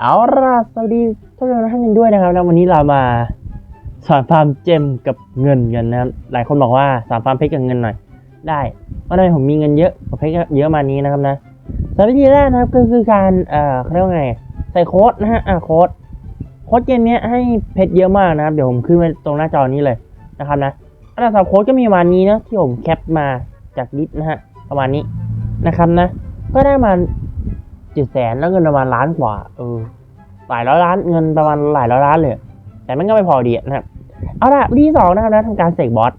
เอาล่ะสวัสดีทุกท่านท่านกันด้วยนะครับ แล้ววันนี้เรามาสอนฟาร์มเจมกับเงินกันนะครับ หลายคนบอกว่าสอนฟาร์มเพชรกับเงินหน่อย ได้เพราะทำไมผมมีเงินเยอะกว่าเพชรเยอะมานี้นะครับนะสวิธีแรกนะครับก็คือการเอ่อเขาเรียกว่าไง ใส่โค้ดนะฮะอ่าโค้ดโค้ดเกมเนี้ยให้เพชรเยอะมากนะครับ เดี๋ยวผมขึ้นไว้ตรงหน้าจอนี้เลยนะครับนะอันดับสามโค้ดก็มีประมาณนี้นะที่ผมแคปมาจากดิสนะฮะประมาณนี้นะครับนะ ก็ได้มา จ็ดแสนแล้วเงินประมาณล้านกว่า เออหลายร้อยล้านเงินประมาณหลายร้อยล้านเลย แต่มันก็ไม่พอดีนะครับ เอาละวิธีสองนะครับนะทำการเสกบอส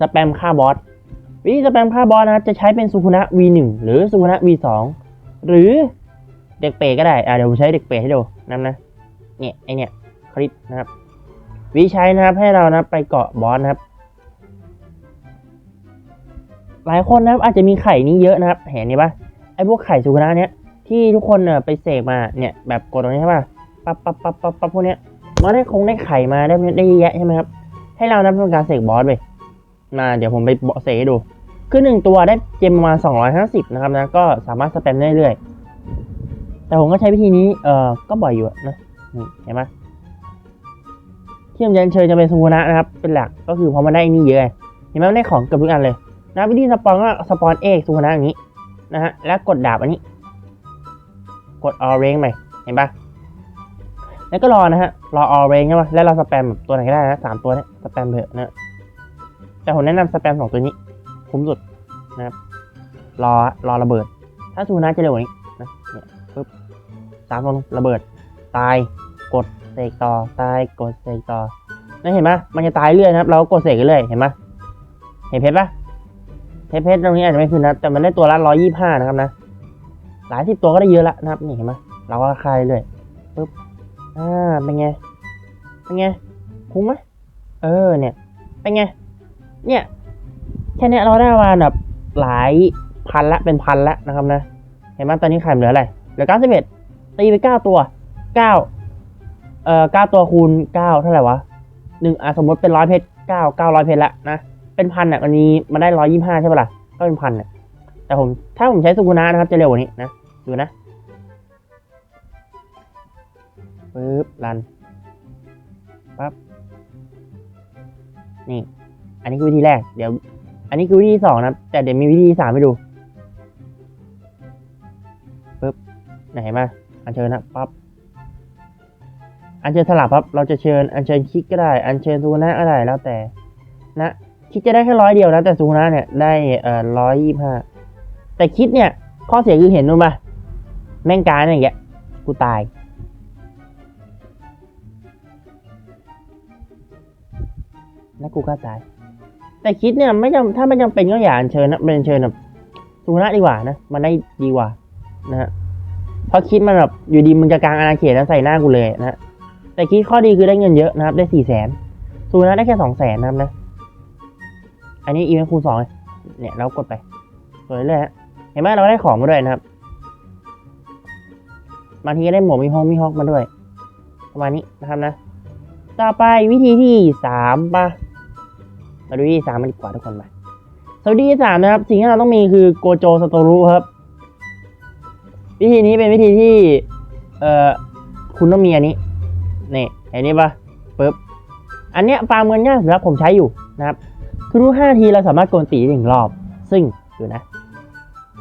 สแปมฆ่าบอสวิธีสแปมฆ่าบอสนะจะใช้เป็นสุคุนะ V1 หรือสุคุนะ V2 หรือเด็กเปรก็ได้ อ่าเดี๋ยวผมใช้เด็กเปรให้ดูนะนะ เนี่ยไอเนี่ยคลิปนะครับ วิธีใช้นะครับให้เรานะไปเกาะบอสนะครับ หลายคนนะครับอาจจะมีไข่นี้เยอะนะครับ เห็นนี่ปะ พวกไข่สุกุนะเนี้ยที่ทุกคนเน่ยไปเสกมาเนี่ยแบบกดตรงนี้ใช่ปะปั๊บปั๊บปั๊บปั๊บปั๊บพวกเนี้ยมันได้คงได้ไข่มาได้ได้เยอะแยะใช่ไหมครับให้เรานะทำการเสกบอสไปมาเดี๋ยวผมไปเสกให้ดู คือหนึ่งตัวได้เจมประมาณ250 นะครับนะก็สามารถสแปมได้เรื่อยแต่ผมก็ใช้วิธีนี้เอ่อก็บ่อยอยู่นะนี่เห็นไหมที่ผมจะเชิญจะเป็นสุกนะนะครับ เป็นหลักก็คือพราะมันได้นี่เยอะเห็นไหมมันได้ของเกือบทุกอันเลยนะวิธีสปอนก็สปอนเอกสุวรรณอย่างนี้ นะฮะ แล้วกดดาบอันนี้ กดออเรนไปเห็นปะแล้วก็รอนะฮะ รอออเรนใช่ปะแล้วเราสแปมตัวไหนก็ได้นะสามตัวเนี้ยสแปมเถอะนะแต่ผมแนะนำสแปมสองตัวนี้ คุ้มสุดนะครับ รอรอระเบิด ถ้าสุวรรณจะเร็วกว่านี้นะเนี่ยปึ๊บสามคนระเบิด ตาย กดเสกต่อ ตาย กดเสกต่อนั่นเห็นปะมันจะตายเรื่อยนะครับ เราก็กดเสกเรื่อย เห็นปะเห็นเพชรปะ เพชรเพชรตรงนี้อาจจะไม่ขึ้นนะแต่มันได้ตัวละร้อยยี่ห้านะครับนะ หลายสิบตัวก็ได้เยอะละนะครับนี่เห็นไหมเราก็คลายเลยปุ๊บอ่าเป็นไงเป็นไงคุ้มไหมเออเนี่ยเป็นไงเนี่ยแค่นี้เราได้มาแบบหลายพันละเป็นพันละนะครับนะ เห็นไหมตอนนี้ไข่เหลืออะไรเหลือเก้าสิบเอ็ดตีไปเก้าตัวเก้าเอ่อเก้าตัวคูณเก้าเท่าไหร่วะหนึ่งอะสมมติเป็นร้อยเพชรเก้าเก้าร้อยเพชรละนะ เป็นพันอะมันมีมันได้ร้อยยี่ห้าใช่ปะล่ะก็เป็นพันอะแต่ผมถ้าผมใช้สุกุนะนะครับจะเร็วกว่านี้นะดูนะปึ๊บรันปั๊บนี่ อันนี้คือวิธีแรก เดี๋ยว อันนี้คือวิธีสองนะแต่เดี๋ยวมีวิธีสามให้ดูปึ๊บไหนเห็นไหมอันเชิญนะปั๊บอันเชิญสลับปั๊บเราจะเชิญอันเชิญคลิกก็ได้ อันเชิญสุกุนะก็ได้แล้วแต่นะ คิดจะได้แค่ร้อยเดียวนะ แต่ซูนะเนี่ยได้เอ่อร้อยยี่ห้าแต่คิดเนี่ย ข้อเสียคือเห็นนู่นปะแม่งการอย่างเงี้ยกูตาย แล้วกูก็ตาย แต่คิดเนี่ยไม่จำถ้าไม่จำเป็นก็อย่าอัญเชิญนะเป็นอัญเชิญแบบซูนะดีกว่านะ มันได้ดีกว่านะฮะเพราะคิดมันแบบอยู่ดีมึงจะกลางอาณาเขตแล้วใส่หน้ากูเลยนะฮะแต่คิดข้อดีคือได้เงินเยอะนะครับ ได้สี่แสนซูนะได้แค่สองแสนนะครับนะ อันนี้อีเวนต์คูณสองเนี่ยเรากดไปสวยเลยฮะเห็นไหมเราได้ของมาด้วยนะครับบางทีได้หมวกมีฮองมีฮอกมาด้วย ประมาณนี้นะครับนะ ต่อไปวิธีที่สามปะมาดูวิธีสามมันดีกว่าทุกคนไปสวัสดีที่สามนะครับ สิ่งที่เราต้องมีคือโกโจสโตรุครับ วิธีนี้เป็นวิธีที่เอ่อคุณต้องมีอันนี้นี่เห็นนี้ปะปึ๊บอันเนี้ยฟาร์มเงินยากสุดครับผมใช้อยู่นะครับ ทุกห้าทีเราสามารถโกนตีหนึ่งรอบ ซึ่งอยู่นะ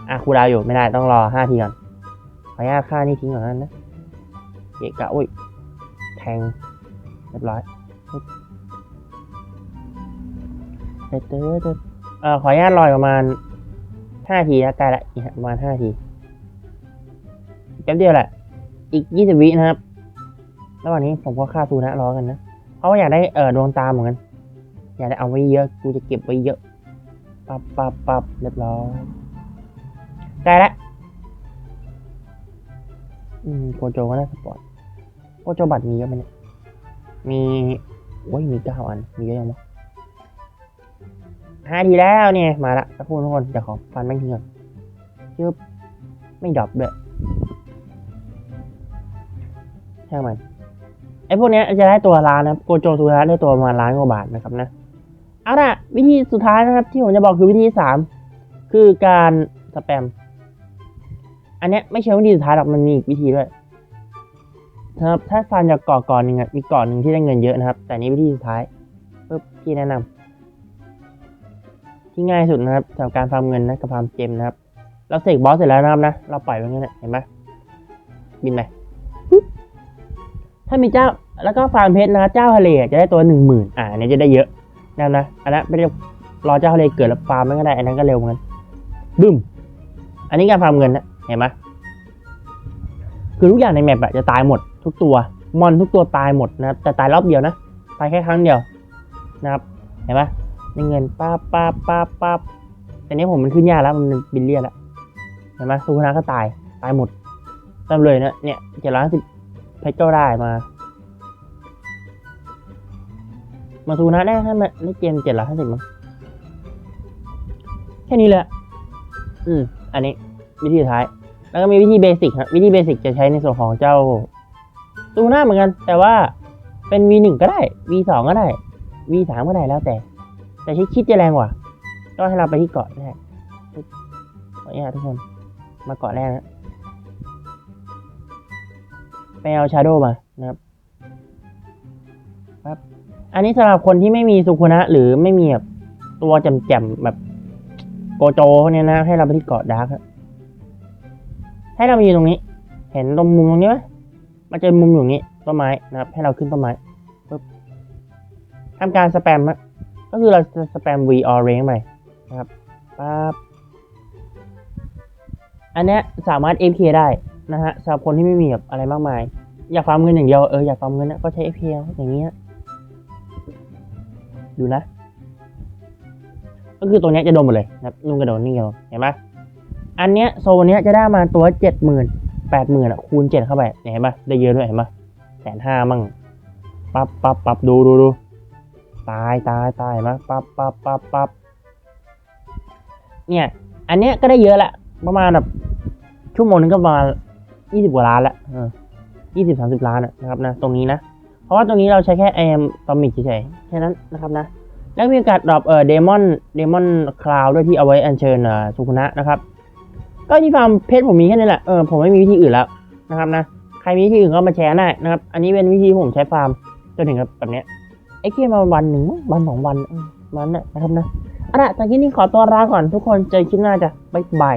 อะครูดาวอยู่ไม่ได้ต้องรอห้าทีก่อนขออนุญาตค่านี่ทิ้งก่อนนะเกะกะอุ้ยแทงเรียบร้อยเตอเตอเตอเอ่อขออนุญาตรอยประมาณห้าทีนะใกล้ละอีกประมาณห้าทีแป๊บเดียวแหละ อีกยี่สิบวินะครับ ระหว่างนี้ผมก็ฆ่าซูนะรอกันนะ เพราะว่าอยากได้เอ่อดวงตาเหมือนกัน อยากได้เอาไว้เยอะ กูจะเก็บไว้เยอะ ปับปับปับเรียบร้อย ได้ล้วอืมโกโจก็ได้สปอร์ตโกโจบัตรมีเยอะไหมเนี่ย มีโอ้ยมีเก้าอัน มีเยอะยังวะห้าทีแล้วเนี่ย มาละทุกคนทุกคนเดี๋ยวขอฟันแม่งทิ้งก่อนจึ๊บไม่ดรอปด้วยช่างมันไอ้พวกเนี้ยจะได้ตัวล้านนะครับโกโจสุดท้ายได้ตัวประมาณล้านกว่าบาทนะครับนะ เอาละวิธีสุดท้ายนะครับ ที่ผมจะบอกคือวิธีสามคือการสแปม อันนี้ไม่ใช่วิธีสุดท้ายหรอกมันมีอีกวิธีด้วยนะครับถ้าฟาร์มจากเกาะก่อนหนึ่งอะมีเกาะหนึ่งที่ได้เงินเยอะนะครับ แต่นี้วิธีสุดท้ายปุ๊บพี่แนะนำที่ง่ายสุดนะครับสำหรับการฟาร์มเงินนะกับฟาร์มเจมนะครับ เราเสกบอสเสร็จแล้วนะครับนะเราปล่อยไว้งั้นนะเห็นไหมบินไปถ้ามีเจ้าแล้วก็ฟาร์มเพชรนะเจ้าทะเลจะได้ตัวหนึ่งหมื่นอ่าอันนี้จะได้เยอะ นะครับนะอันนั้นไม่ได้รอเจ้าทะเลเกิดแล้วฟาร์มมันก็ได้อันนั้นก็เร็วเหมือนกันบึ้ม อันนี้การฟาร์มเงินนะเห็นไหมคือทุกอย่างในแมปอะจะตายหมด ทุกตัวมอนทุกตัวตายหมดนะแต่ตายรอบเดียวนะตายแค่ครั้งเดียวนะครับเห็นไหมได้เงินป้าป้าป้าป้าแต่นี้ผมมันขึ้นยากแล้วมันบินเลียนแล้วเห็นไหมสุพนาก็ตายตายหมดต็มเลยนะเนี่ยเจ็ดล้านสิบเพชรก็ได้มา มาสุพนาได้ให้มาในเกมเจ็ดล้านห้าสิบมั้งแค่นี้แหละ อืม อันนี้ วิธีสุดท้าย แล้วก็มีวิธีเบสิกครับ วิธีเบสิกจะใช้ในส่วนของเจ้าสุพนาเหมือนกัน แต่ว่าเป็น V หนึ่งก็ได้ V สองก็ได้ V สามก็ได้แล้วแต่ แต่ใช้คิดจะแรงกว่า ก็ให้เราไปที่เกาะแรกปึ๊บขออนุญาตทุกคน มาเกาะแรกนะไปเอาชาโดมานะครับครับ อันนี้สำหรับคนที่ไม่มีสุคุนะ หรือไม่มีแบบตัวแจ่มๆแบบโกโจเนี่ยนะ ให้เราไปที่เกาะดาร์กให้เรามาอยู่ตรงนี้ เห็นตรงมุมตรงนี้ไหมมันจะมุมอยู่นี้ต้นไม้นะครับ ให้เราขึ้นต้นไม้ปุ๊บทำการสแปมอะก็คือเราจะสแปม V or range ไปนะครับปั๊บอันเนี้ยสามารถ FK ได้นะฮะสำหรับคนที่ไม่มีแบบอะไรมากมาย อยากฟาร์มเงินอย่างเดียวเอออยากฟาร์มเงินนะก็ใช้ FK อย่างเงี้ย ดูนะ ก็คือตัวนี้จะโดนหมดเลยนะครับนุ่งกระโดดนี่กระโดดเห็นไหมอันเนี้ยโซนเนี้ยจะได้มาตัวเจ็ดหมื่นแปดหมื่นอะคูณเจ็ดเข้าไปเห็นปะได้เยอะด้วยเห็นปะแสนห้ามั่งปั๊บปั๊บปั๊บดูดูดูตายตายตายเห็นปะปั๊บปั๊บปั๊บปั๊บเนี่ย อันเนี้ยก็ได้เยอะละ ประมาณแบบชั่วโมงนึงก็ประมาณยี่สิบกว่าล้านละยี่สิบสามสิบล้านนะครับนะ ตรงนี้นะ ราะว่าตรงนี้เราใช้แค่แอมตอมิกเฉยๆแค่นั้นนะครับนะแล้วมีโอกาสดรอปเอ่อเดมอนเดมอนคลาวด้วยที่เอาไว้อัญเชิญเอ่อสุคุนะนะครับ ก็ที่ฟาร์มเพชรผมมีแค่นี้แหละเออผมไม่มีวิธีอื่นแล้วนะครับนะใครมีวิธีอื่นก็มาแชร์ได้นะครับ อันนี้เป็นวิธีผมใช้ฟาร์มจนถึงแบบเนี้ยไอ้เคียมาวันหนึ่งวันสองวันเออวันน่ะนะครับนะอะแต่ที่นี้ขอตัวลาก่อนทุกคนเจอคลิปหน้าจ้ะบ๊ายบาย